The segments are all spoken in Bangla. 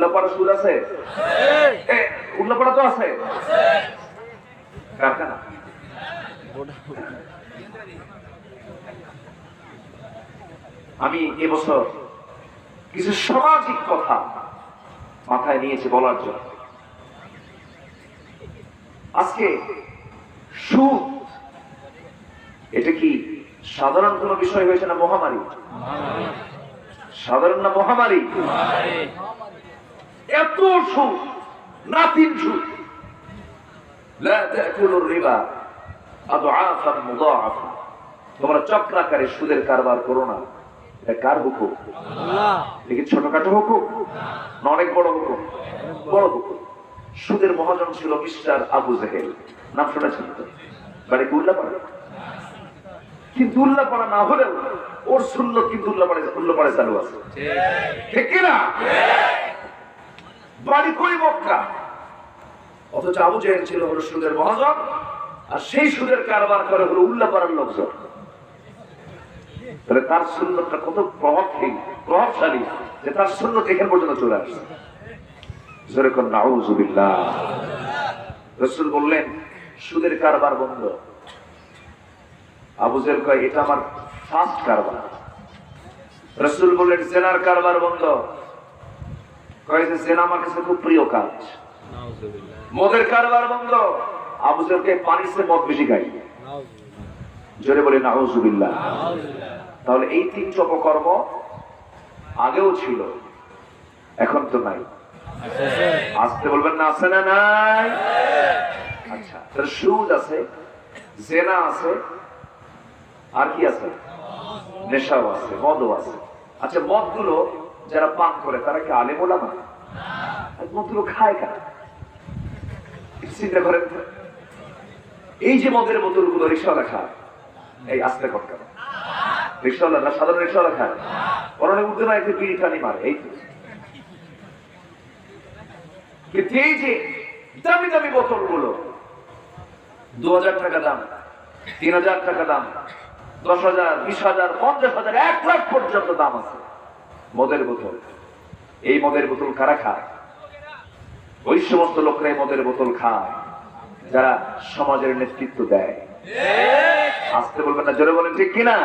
উল্লাপাড়া সুদ আছে? উল্লাপাড়া তো আছে? কারখানা। আমি এবছর কিছু সামাজিক কথা মাথায় নিয়েছে বলার জন্য। আজকে সুদ এটা কি সাধারণ কোনো বিষয় হয়েছে না মহামারী? সাধারণ না মহামারী। এত সুদ না তিন সুদ তোমরা চক্রাকারে সুদের কারবার করো না। কার হুকুম? দেখি ছোটখাটো হুকুম? না অনেক বড় হুকুম। বড় হুকুম। সুদের মহাজন ছিল মিস্টার আবু জেহেল। নাম শুনেছেন তো? বাড়ি উল্লাপাড়া কিন্তু উল্লাপাড়া না হলেও ওর শূন্য কিন্তু উল্লাপাড়ে উল্লাপাড়ে চালু আছে। ঠিক। না বাড়ি মক্কা অথচ আবু জেহেল ছিল হলো সুদের মহাজন, আর সেই সুদের কারবার করে হলো উল্লাপাড়ার লোকজন। তাহলে তার কত প্রভাবশীল, প্রভাবশালী যে তার পর্যন্ত চলে আসছে। নাউজুবিল্লাহ রসুল বললেন, সুদের কারবার বন্ধ। আবু জেল কয়, এটা আমার ফার্স্ট কারবার। রসুল বললেন, জেনার কারবার বন্ধ। জেনা আমার কাছে খুব প্রিয় কাজ। মদের কারবার বন্ধ। আবু জেলকে পানির মদ বেশি খাই। জোরে বলে নাউজুবিল্লাহ। তাহলে এই তিনটি অপকর্ম আগেও ছিল, এখন তো নাই। আসতে বলবেন না, আছে না নাই? আচ্ছা তাহলে সুদ আছে, জেনা আছে, আর কি আছে? নেশাও আছে, মদও আছে। আচ্ছা মদগুলো যারা পান করে, তারা কি আলে বলা না মদ খায় কেন চিন্তা করেন এই যে মদের বোতলগুলো রিক্সাওয়ালা খায়, এই আস্তে কর কেন? রিক্সাওয়ালা না, সাধারণ রিক্সাওয়ালা খায়? পরনে উঠতে না একটু বিড়ি টানি মারে, এই তো। কিন্তু এই যে দামি দামি বোতলগুলো দু হাজার টাকা দাম, তিন হাজার টাকা দাম, দশ হাজার, বিশ হাজার, পঞ্চাশ হাজার, এক লাখ পর্যন্ত দাম আছে। মদের বোতল। এই মদের বোতল কারা খায়? ওই সমস্ত লোকরা মদের বোতল খায়, যারা সমাজের নেতৃত্ব দেয়। আসতে বলবেন না, জোরে বলেন, ঠিক কিনা?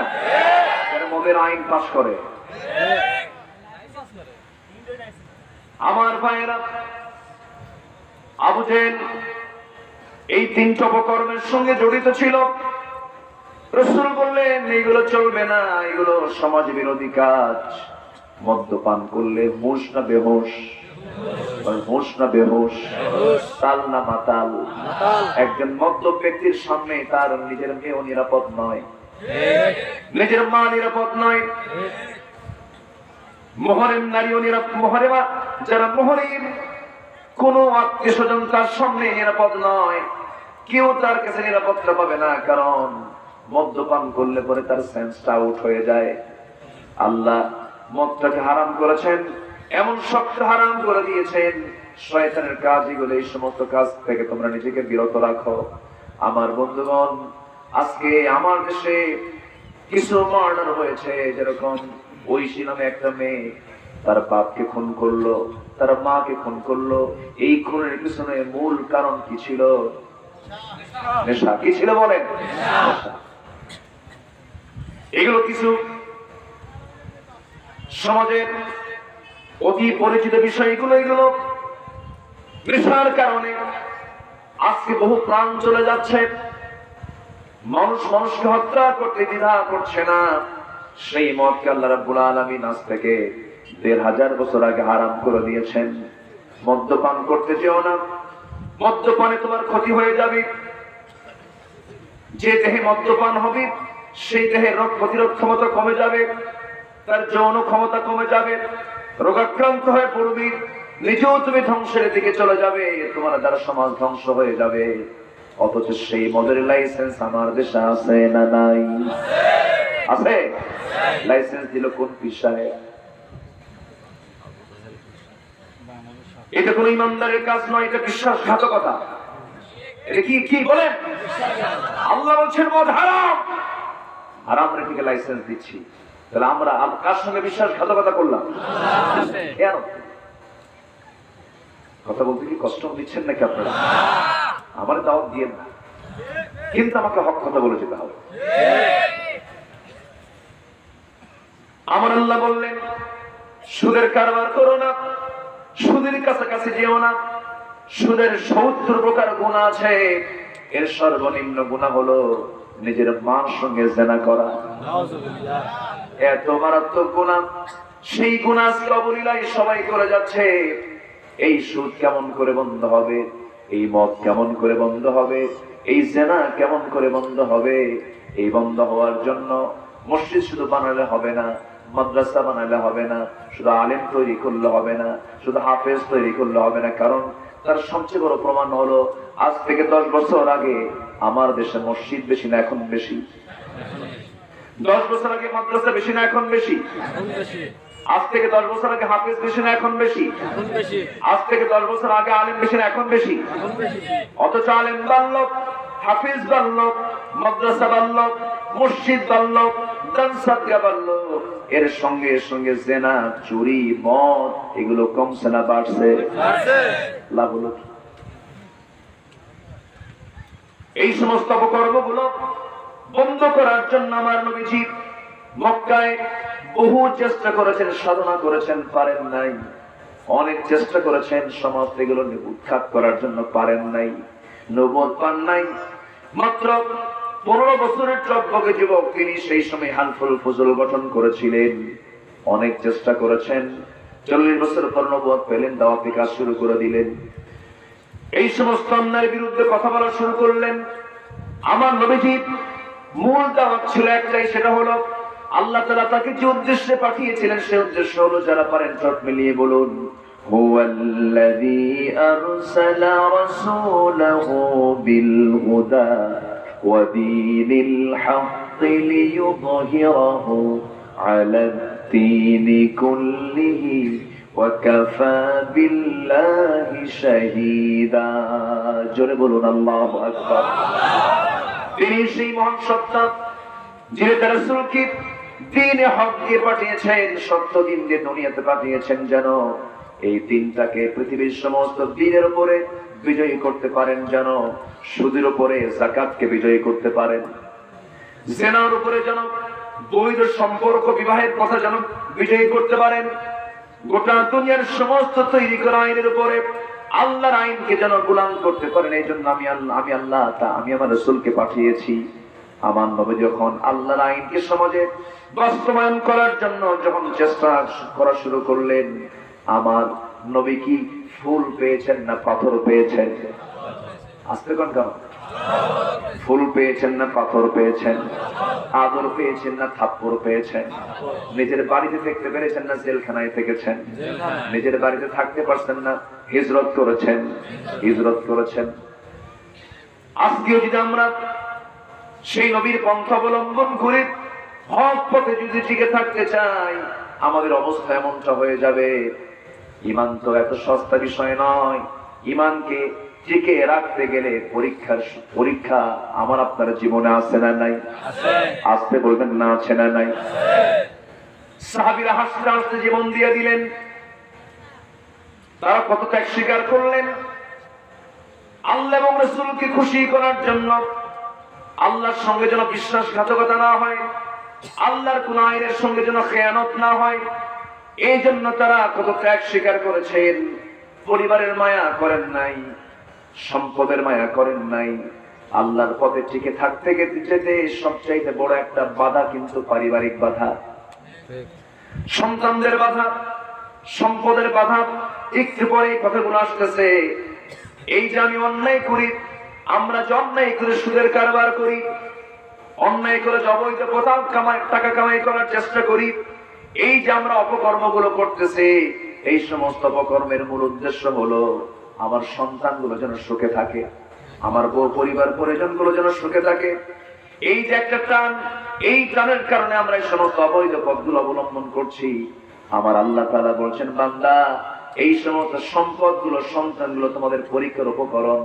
যারা মদের আইন পাশ করে। আমার ভাইয়েরা, আবু জেল এই তিনটি অপকর্মের সঙ্গে জড়িত ছিল। রসুল বললেন এগুলো চলবে না, এগুলো সমাজ বিরোধী কাজ। মদ্যপান করলে হুঁশ না বেহুশ হুঁশ না বেহুশ তাল না মাতাল? একজন মদ্য ব্যক্তির সামনে তার নিজের মেয়েও নিরাপদ নয়। নিজের মা নিরাপদ নয়। মহরেম নারীও নিরাপদ মহরেমা যারা মহরিম কোন আত্মীয় স্বজন তার সামনে নিরাপদ নয় কেউ তার কাছে নিরাপত্তা পাবে না কারণ মদ্যপান করলে পরে তার সেন্সটা আউট হয়ে যায়। আল্লাহ মদটাকে হারাম করেছেন, এমন শক্ত হারাম করে দিয়েছেন, শয়তানের কাজ এগুলো, এই সমস্ত কাজ থেকে তোমরা নিজেকে বিরত রাখো। আমার বন্ধুগণ, আজকে আমার দেশে কিছু মার্ডার হয়েছে, যেরকম ঐশী নামে একটা মেয়ে, তার বাপকে খুন করল, তার মাকে খুন করল। এই খুনের পিছনে মূল কারণ কি ছিল? নেশা। কি ছিল বলেন? এগুলো কিছু সমাজের অতি পরিচিত বিষয় এগুলো নেশার কারণে আজকে বহু প্রাণ চলে যাচ্ছে। মানুষ মানুষকে হত্যা করতে দ্বিধা করছে না। সেই মতকে আল্লাহ রাব্বুল আলামিন আজ থেকে দেড় হাজার বছর আগে হারাম করে দিয়েছেন। মদ্যপান করতে যেও না। মদ্যপানে তোমার ক্ষতি হয়ে যাবে। যে দেহে মদ্যপান হবে, সেই দেহে রোগ প্রতিরোধ ক্ষমতা কমে যাবে। তার যৌন ক্ষমতা কমে যাবে, রোগাক্রান্ত হয়ে পড়বি নিজেও তুমি ধ্বংসের দিকে চলে যাবে, তোমার দ্বারা সমাজ ধ্বংস হয়ে যাবে। অথচ সেই মদের লাইসেন্স আমার দেশে আছে না নাই? আছে? লাইসেন্স দিল কোন বিষয়ে এটা কোন ইমানদারের কাজ নয়, এটা বিশ্বাসঘাতকতা। কি কি বলেন? আল্লাহ বলছেন, মদ হারাম। হারাম রেখে লাইসেন্স দিচ্ছি। তাহলে আমরা কার সঙ্গে বিশ্বাসঘাতকতা করলাম? কথা বলতে কি কষ্ট দিচ্ছেন নাকি আপনারা? আমার দাওয়াত দিয়ে না। কিন্তু আমাকে হক কথা বলে যেতে হবে। আমার আল্লাহ বললেন, সুদের কারবার করো না, সুদের কাছাকাছি যেও না, সুদের সত্তর প্রকার গুণা আছে। এর সর্বনিম্ন গুণা হলো নিজের মার সঙ্গে জেনা করা। এত মারাত্মক গুণা। সেই গুণা অবলীলায় সবাই করে যাচ্ছে। এই সুদ কেমন করে বন্ধ হবে? এই মদ কেমন করে বন্ধ হবে? এই জেনা কেমন করে বন্ধ হবে? এই বন্ধ হওয়ার জন্য মসজিদ শুধু বানালে হবে না, মাদ্রাসা বানালে হবে না, শুধু আলেম তৈরি করলে হবে না, শুধু হাফেজ তৈরি করলে হবে না। কারণ তার সবচেয়ে বড় প্রমাণ হলো, আজ থেকে দশ বছর আগে আমার দেশে মসজিদ বেশি না এখন বেশি। দশ বছর আগে মাদ্রাসা বেশি না এখন বেশি। আজ থেকে দশ বছর আগে হাফিজ বেশি না এখন বেশি। আজ থেকে দশ বছর আগে আলেম বেশি না এখন বেশি। অথচ আলেম বাড়ল হাফিজ বাড়ল মাদ্রাসা বাড়ল মসজিদ বাড়ল দানসাদগা বাড়ল এর সঙ্গে সঙ্গে জেনা চুরি মদ এগুলো কমছে না বাড়ছে। লাভ হলো এই সমস্ত অপকর্মগুলো বন্ধ করার জন্য আমার নবীজি মক্কায় বহু চেষ্টা করেছেন, সাধনা করেছেন, পারেন নাই। অনেক চেষ্টা করেছেন সমাজ এগুলো উৎখাত করার জন্য পারেন নাই নবদ পান নাই। মাত্র পনেরো বছরের টকবগে যুবক তিনি সেই সময় হালফুল ফজল গঠন করেছিলেন। অনেক চেষ্টা করেছেন, চল্লিশ বছর পর নবদ পেলেন, দাওয়াতি কাজ শুরু করে দিলেন। এই সমস্ত অন্যায়ের বিরুদ্ধে কথা বলা শুরু করলেন। আমার নবীজি মূল দাওয়াত ছিল একটাই সেটা হলো আল্লাহ তাআলা তাকে যে উদ্দেশ্যে পাঠিয়েছিলেন সে উদ্দেশ্য হলো যারা পারেন চট মিলিয়ে বলুন هو الذي أرسل رسوله بالهدى ودين الحق ليظهره على الدين كله وكفى بالله شهيدا জোরে বলুন আল্লাহ আকবার তিনি সেই মহান সত্তা যিনি তার রাসূলকে দিনে হক দিয়ে পাঠিয়েছেন, সত্য দিন দিয়ে দুনিয়াতে পাঠিয়েছেন যেন এই দিনটাকে পৃথিবীর সমস্ত দিনের উপরে বিজয়ী করতে পারেন, যেন সুদের উপরে জাকাতকে বিজয়ী করতে পারেন। জেনার উপরে যেন বৈধ সম্পর্ক বিবাহের কথা যেন বিজয়ী করতে পারেন। গোটা দুনিয়ার সমস্ত তৈরি করা আইনের উপরে আল্লাহর আইনকে যেন গুলাম করতে পারেন, এই জন্য আমি আল্লাহ আমি আল্লাহ তা, আমি আমার রসুলকে পাঠিয়েছি। আমার নবী যখন আল্লাহর আইনকে সমাজে বাস্তবায়ন করার জন্য যখন চেষ্টা করা শুরু করলেন, আমার নবী কি ফুল পেয়েছেন না পাথর পেয়েছেন? আসতে কোন কারণ ফুল পেয়েছেন না পাথর পেয়েছেন আদর পেয়েছেন না থাপ্পড় পেয়েছেন। নিজের বাড়িতে থাকতে পেরেছেন না জেলখানায় থেকেছেন। নিজের বাড়িতে থাকতে পারছেন না হিজরত করেছেন হিজরত করেছেন। আজকেও যদি আমরা সেই নবীর পন্থ অবলম্বন করে হক পথে যদি টিকে থাকতে চাই আমাদের অবস্থা এমনটা হয়ে যাবে। ইমান তো এত সস্তা বিষয় নয়। ইমানকে টিকে রাখতে গেলে পরীক্ষার পরীক্ষা আমার আপনার জীবনে আছে না নাই? আসতে বলবেন না আছে না নাই? সাহাবিরা হাসতে হাসতে জীবন দিয়ে দিলেন। তারা কত ত্যাগ স্বীকার করলেন? আল্লাহ এবং রসুলকে খুশি করার জন্য আল্লাহর সঙ্গে যেন বিশ্বাসঘাতকতা না হয় আল্লাহর কোন আইনের সঙ্গে যেন খেয়ানত না হয় এই জন্য তারা কত ত্যাগ স্বীকার করেছেন? পরিবারের মায়া করেন নাই। সম্পদের মায়া করেন নাই। আল্লাহর পথে টিকে থাকতে যেতে সবচাইতে বড় একটা বাধা কিন্তু পারিবারিক বাধা। সন্তানদের বাধা, সম্পদের বাধা, একটু পরে এই কথাগুলো আসতেছে। এই যে আমি অন্যায় করি, আমরা যে অন্যায় করে সুদের কারবার করি, অন্যায় করে অবৈধ কোথাও কামাই, টাকা কামাই করার চেষ্টা করি, এই যে আমরা অপকর্মগুলো করতেছি, এই সমস্ত অপকর্মের মূল উদ্দেশ্য হলো আমার সন্তানগুলো যেন সুখে থাকে, আমার বউ পরিবার পরিজনগুলো যেন সুখে থাকে। এই যে একটা টান এই টানের কারণে আমরা এই সমস্ত অবৈধ পথগুলো অবলম্বন করছি। আমার আল্লাহ তালা বলছেন, বান্দা, এই সমস্ত সম্পদগুলো, সন্তানগুলো তোমাদের পরীক্ষার উপকরণ।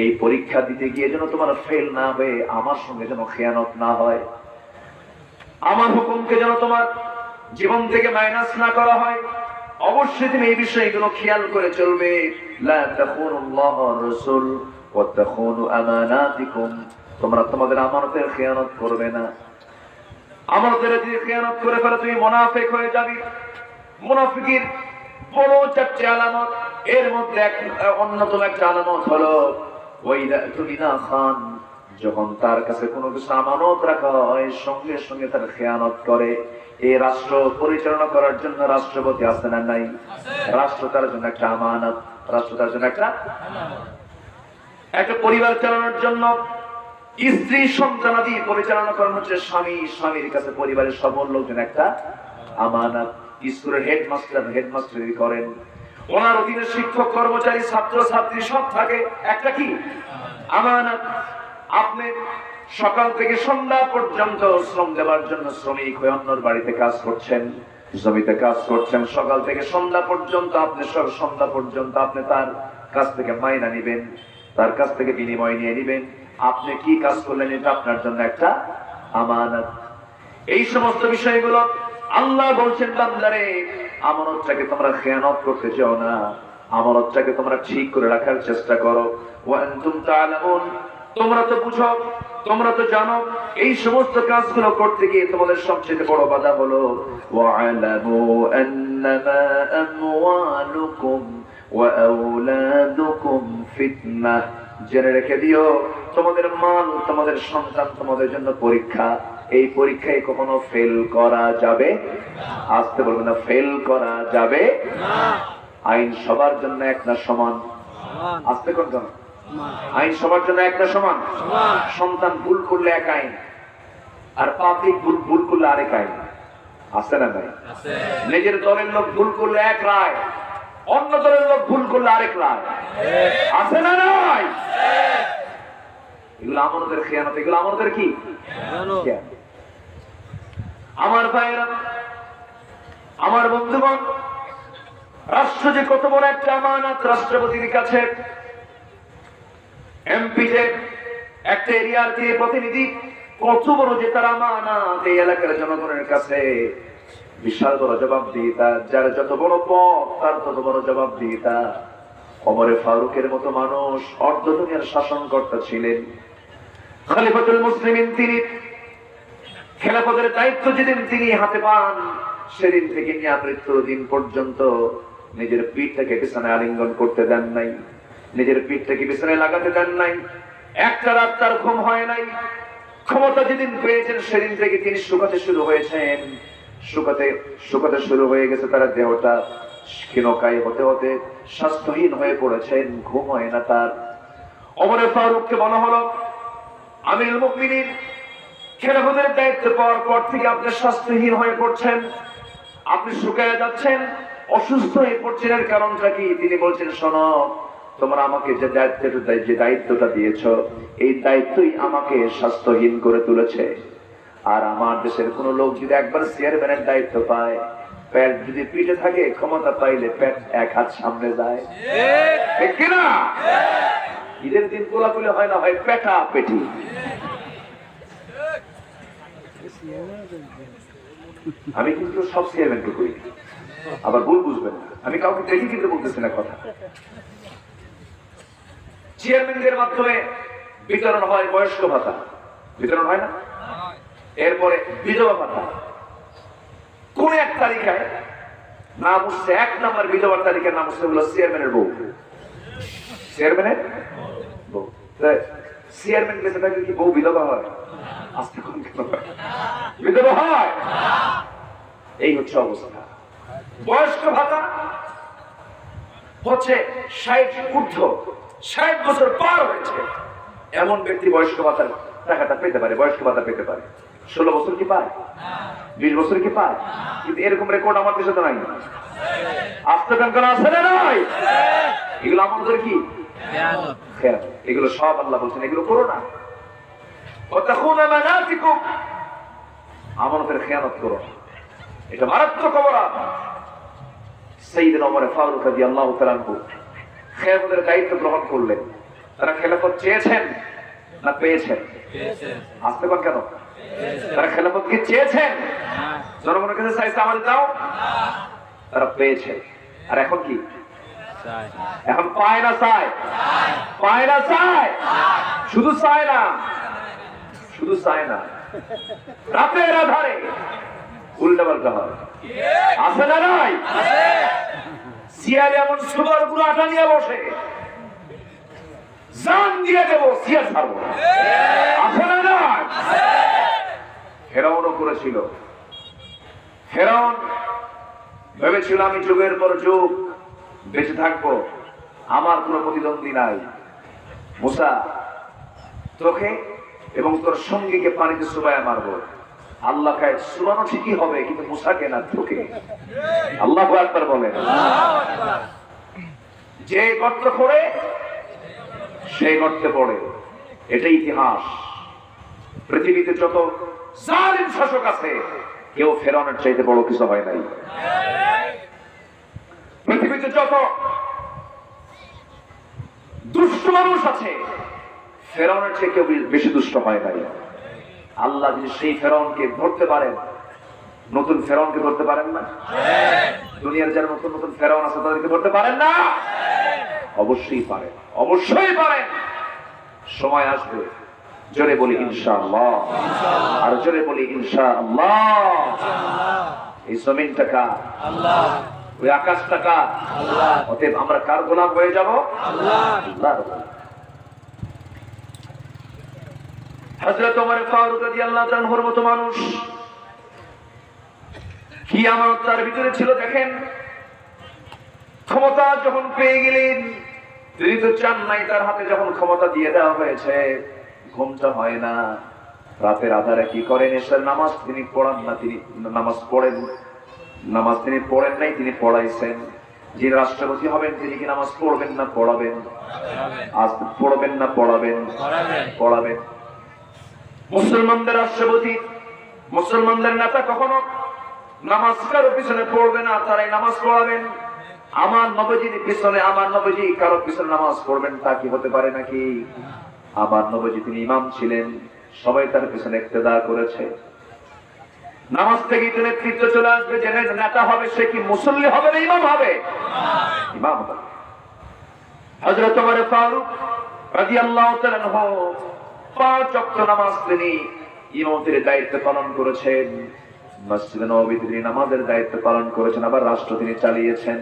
এই পরীক্ষা দিতে গিয়ে যেন তোমার ফেল না হয়ে আমার সঙ্গে যেন খেয়ানত না হয়। আমার হুকুমকে যেন তোমার জীবন থেকে মাইনাস না করা হয়। অবশ্যই তুমি এই বিষয়গুলো খেয়াল করে চলবে। তোমরা তোমাদের আমানতের খেয়ানত করবে না। আমানতের যদি খেয়ানত করে ফেলে তুমি মুনাফিক হয়ে যাবি। মুনাফিকের বড় চারটে আলামত, এর মধ্যে এক, অন্যতম একটা আলামত হলো ওই তুমি না খান, যখন তার কাছে কোনো কিছু আমানত রাখা হয়, সঙ্গে সঙ্গে তার খেয়ানত করে। এই রাষ্ট্র পরিচালনা করার জন্য রাষ্ট্রপতি আছে না নাই? রাষ্ট্র তার জন্য একটা আমানত, রাষ্ট্র তার জন্য একটা একটা পরিবার চালানোর জন্য, স্ত্রী সন্তানাদি পরিচালনা করানো হচ্ছে স্বামী, স্বামীর কাছে পরিবারের সকল লোকজন একটা আমানত। স্কুলের হেডমাস্টার, হেডমাস্টারি করেন। ওনার অধীনে শিক্ষক, কর্মচারী, ছাত্র, ছাত্রী সব থাকে। একটা কি? আমানত। আপনি সকাল থেকে সন্ধ্যা পর্যন্ত শ্রম দেওয়ার জন্য শ্রমিক হয়ে অন্যর বাড়িতে কাজ করছেন, জমিতে কাজ করছেন। সকাল থেকে সন্ধ্যা পর্যন্ত আপনি সব সন্ধ্যা পর্যন্ত আপনি তার কাছ থেকে মাইনা নিবেন, তার কাছ থেকে বিনিময় নিয়ে নিবেন। আপনি কি কাজ করলেন এটা আপনার জন্য একটা আমানত। এই সমস্ত বিষয়গুলো আল্লাহ বলছেন, বান্দারে, আমানতটাকে তোমরা খেয়ানত করতে চাও না। আমানতটাকে তোমরা ঠিক করে রাখার চেষ্টা করো। ওয়া আনতুম তাআলামুন তোমরা তো বুঝো তোমরা তো জানো এই সমস্ত কাজগুলো করতে গিয়ে তোমাদের সবচেয়ে বড় বাধা হলো ওয়া'লামু আন্নামা আমওয়ালুকুম ওয়া আওলাদুকুম ফিতনাহ জেনে রেখে দিও তোমাদের মাল তোমাদের সন্তান তোমাদের জন্য পরীক্ষা। এই পরীক্ষায় কখনো ফেল করা যাবে? আসতে বলবে না ফেল করা যাবে? আইন সবার জন্য এক না সমান। আসতে কোন? আইন সবার জন্য এক না সমান। সন্তান ভুল করলে এক আইন আর পাবলিক ভুল ভুল করলে আরেক আইন। আছে না ভাই নিজের দলের লোক ভুল করলে এক রায় অন্য দলের লোক ভুল করলে আরেক রায়। আছে না নাই? এগুলো আমাদের খেয়ানত। এগুলো আমাদের কি? আমার ভাইয়েরা আমার বন্ধুগণ রাষ্ট্র যে কত বড় একটা আমানত রাষ্ট্রপতির কাছে এমপি যে একটা এরিয়ার যে প্রতিনিধি কত বড় যে তার আমানত এই এলাকার জনগণের কাছে বিশাল বড় জবাবদিহিতা, যার যত বড় পথ, তার তত বড় জবাবদিহিতা। অমরে ফারুকের মতো মানুষ অর্ধ দুনিয়ার শাসনকর্তা ছিলেন। খলিফাতুল মুসলিমিন তিনি খেলাফতের দায়িত্ব যেদিন তিনি হাতে পান, সেদিন থেকে নিয়ে মৃত্যুর দিন পর্যন্ত নিজের পিঠটাকে বিছানায় আলিঙ্গন করতে দেন নাই। নিজের পিঠটাকে বিছানায় লাগাতে দেন নাই। একটা রাত তার ঘুম হয় নাই। ক্ষমতা যেদিন পেয়েছেন, সেদিন থেকে তিনি শুকাতে শুরু হয়েছেন। শুকাতে শুকাতে শুরু হয়ে গেছে তার দেহটা। ক্ষীণকায় হতে হতে স্বাস্থ্যহীন হয়ে পড়েছেন, ঘুম হয় না তার। অমরে ফারুককে বলা হলো, আমিরুল মুকমিনিন খেলাফতের দায়িত্ব পাওয়ার পর থেকে আপনি স্বাস্থ্যহীন হয়ে পড়ছেন। আপনি শুকায় যাচ্ছেন, অসুস্থ হয়ে পড়ছেন। এর কারণটা কি? তিনি বলছেন, শোনো তোমরা আমাকে যে দায়িত্বটা যে দায়িত্বটা দিয়েছ, এই দায়িত্বই আমাকে স্বাস্থ্যহীন করে তুলেছে। আর আমার দেশের কোন লোক যদি একবার চেয়ারম্যানের দায়িত্ব পায়, পেট যদি পিঠে থাকে, ক্ষমতা পাইলে প্যাট এক হাত সামনে যায়। ঠিক ঈদের দিন কোলাকুলি হয় না, হয় পেটা পেটি। আমি কিন্তু সব চেয়ারম্যানকে করি। আবার ভুল বুঝবেন আমি কাউকে দেখি কিন্তু বলতেছি না কথা। চেয়ারম্যানদের মাধ্যমে বিতরণ হয় বয়স্ক ভাতা। বিতরণ হয় না? এরপরে বিধবা ভাতা। কোন এক তালিকায় নাম উঠছে, এক নম্বর বিধবার তালিকার নাম উঠছে হলো চেয়ারম্যানের বউ। চেয়ারম্যানের বউ। চেয়ারম্যান বেঁচে থাকলে কি বউ বিধবা হয়? আস্তে কোন বিধবা হয়? এই হচ্ছে অবস্থা। বয়স্ক ভাতা হচ্ছে ষাট ঊর্ধ্ব। ষাট বছর পার হয়েছে। এমন ব্যক্তি বয়স্ক ভাতা টাকাটা পেতে পারে, বয়স্ক ভাতা পেতে পারে। ষোলো বছর কি পায়? বিশ বছর কি পায়? কিন্তু এরকম রেকর্ড আমার দেশে তো নাই। আস্তে কান আছে না নয় এগুলো আমাদের কি? এগুলো সব আল্লাহ বলছেন, এগুলো করো না। আমানতের খেয়ানত করো। এটা মারাত্মক অপরাধ। সেইদিন অমরে ফারুক আদি আল্লাহ তালানপুর খেলাফতের দায়িত্ব গ্রহণ করলেন। তারা খেলাফত চেয়েছেন না পেয়েছেন? আসতে পার কেন? তারা খেলাফত কি চেয়েছেন? জনগণের কাছে চাইছে আমাদের দাও? তারা পেয়েছে। আর এখন কি? এখন পায় না চায়? পায় না চায়? শুধু চায় না। শুধু চায় না। রাতের আধারে উল্টা পাল্টা হয়। আছে না নাই? এমন সুগারগুলো আটা নিয়ে বসে। জান দিয়ে ছাড়বো আছে না ফেরাউনও করেছিল। ভেবেছিল আমি যুগের পর যুগ বেঁচে থাকব, আমার কোনো প্রতিদ্বন্দ্বী নাই। মুসা, তোকে এবং তোর সঙ্গীকে পানিতে সুবায় মারবো। আল্লাহ খায় সুবানো ঠিকই হবে, কিন্তু মুসাকে না তোকে আল্লাহ একবার বলেন। যে গর্ত করে সেই গর্তে পড়ে। এটাই ইতিহাস। পৃথিবীতে যত জালিম শাসক আছে, কেউ ফেরানোর চাইতে বড় কিছু হয় নাই। পৃথিবীতে যত দুষ্ট মানুষ আছে, ফেরাউনের চেয়ে কেউ বেশি দুষ্ট হয় নাই। আল্লাহ যদি সেই ফেরাউনকে ধরতে পারেন নতুন ফেরাউনকে ধরতে পারেন না? দুনিয়ার যারা নতুন নতুন ফেরাউন আছে তাদেরকে ধরতে পারেন না? অবশ্যই পারেন অবশ্যই পারেন। সময় আসবে জোরে বলি ইনশাআল্লাহ। আর জোরে বলি ইনশাআল্লাহ। এই জমিনটা টাকা আল্লাহ। ওই আকাশ টাকা আল্লাহ। অতএব আমরা কার গোলাম হয়ে যাব? আল্লাহ। আল্লাহর ওমর ফারুক রাদিয়াল্লাহু তাআলার মতো মানুষ। কি আমানত তার ভিতরে ছিল দেখেন। ক্ষমতা যখন পেয়ে গেলেন তিনি তো চান নাই তার হাতে যখন ক্ষমতা দিয়ে দেওয়া হয়েছে ঘুমটা হয় না। রাতের আধারে কি করেন? এসের নামাজ তিনি পড়ান না তিনি নামাজ পড়েন। নামাজ তিনি পড়েন নাই তিনি পড়াইছেন। যিনি রাষ্ট্রপতি হবেন তিনি কি নামাজ পড়বেন না পড়াবেন? আজ পড়বেন না পড়াবেন। পড়াবেন। মুসলমানদের রাষ্ট্রপতি, মুসলমানদের নেতা কখনো নামাজ কারও পিছনে পড়বে না, তারাই নামাজ পড়াবেন। আমার নবজির পিছনে, আমার নবজি কারও পিছনে নামাজ পড়বেন, তা কি হতে পারে নাকি? আমার নবজি তিনি ইমাম ছিলেন, সবাই তার পিছনে ইক্তেদা করেছে। নামাজ থেকে তো নেতৃত্ব চলে আসবে যে নেতা হবে, সে কি মুসল্লি হবে না ইমাম হবে? ইমাম হবে। হজরত ফারুক তাআলা আনহু পাঁচ নামাজ তিনি ইমামতির দায়িত্ব পালন করেছেন। মসজিদে নবী তিনি নামাজের দায়িত্ব পালন করেছেন, আবার রাষ্ট্র তিনি চালিয়েছেন।